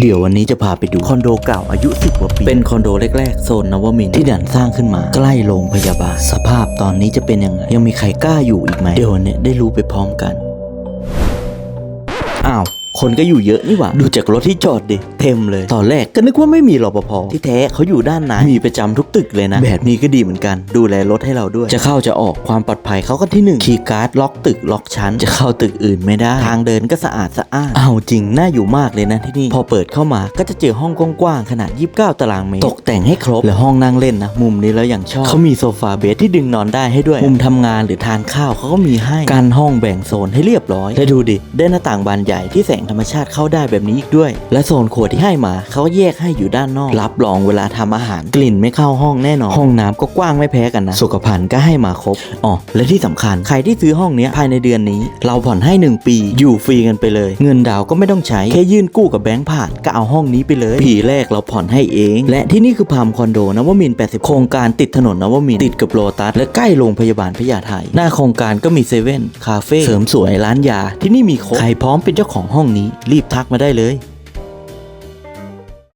เดี๋ยววันนี้จะพาไปดูคอนโดเก่าอายุ 10 กว่าปี เป็นคอนโดแรกๆ โซนนวมินทร์ที่ดันสร้างขึ้นมา ใกล้โรงพยาบาล สภาพตอนนี้จะเป็นยังไง ยังมีใครกล้าอยู่อีกไหม เดี๋ยววันนี้ได้รู้ไปพร้อมกันอ้าว คนก็อยู่เยอะนี่หว่า ดูจากรถที่จอดดิเต็มเลย ตอนแรกก็นึกว่าไม่มีรปภที่แท้เขาอยู่ด้านในมีประจำทุกตึกเลยนะ แบบนี้ก็ดีเหมือนกัน ดูแลรถให้เราด้วย จะเข้าจะออกความปลอดภัยเขาก็ที่หนึ่งคีย์การ์ดล็อกตึกล็อกชั้น จะเข้าตึกอื่นไม่ได้ ทางเดินก็สะอาดสะอ้านอ้าวจริงน่าอยู่มากเลยนะที่นี่พอเปิดเข้ามาก็จะเจอห้องกว้างๆขนาด 29 ตารางเมตรตกแต่งให้ครบและห้องนั่งเล่นนะมุมนี้แล้วอย่างชอบเขามีโซฟาเบสที่ดึงนอนได้ให้ด้วย มุมทำงานหรือทานข้าวเขาก็มีให้การห้องแบ่งโซนให้เรียบร้อยและดูดิได้หน้าต่างบานใหญ่ที่แสงธรรมชาติเข้าได้แบบนี้อีกด้วย และโซนครัวที่ให้มาเขาแยกให้อยู่ด้านนอก รับรองเวลาทำอาหารกลิ่นไม่เข้าห้องแน่นอน ห้องน้ำก็กว้างไม่แพ้กันนะสุขภัณฑ์ก็ให้มาครบอ๋อและที่สำคัญใครที่ซื้อห้องนี้ภายในเดือนนี้ เราผ่อนให้ 1 ปี อยู่ฟรีกันไปเลย เงินดาวก็ไม่ต้องใช้แค่ยื่นกู้กับแบงก์ผ่านก็เอาห้องนี้ไปเลยปีแรกเราผ่อนให้เอง และที่นี่คือพามคอนโดนวมินทร์80 โครงการติดถนนนวมินทร์ติดกับโลตัสและใกล้โรงพยาบาลพญาไทหน้าโครงการก็มีเซเว่นคาเฟ่เสริมสวยร้านยาที่นี่มีครบใครพร้อมเป็นเจ้าของห้องนี้รีบทักมาได้เลย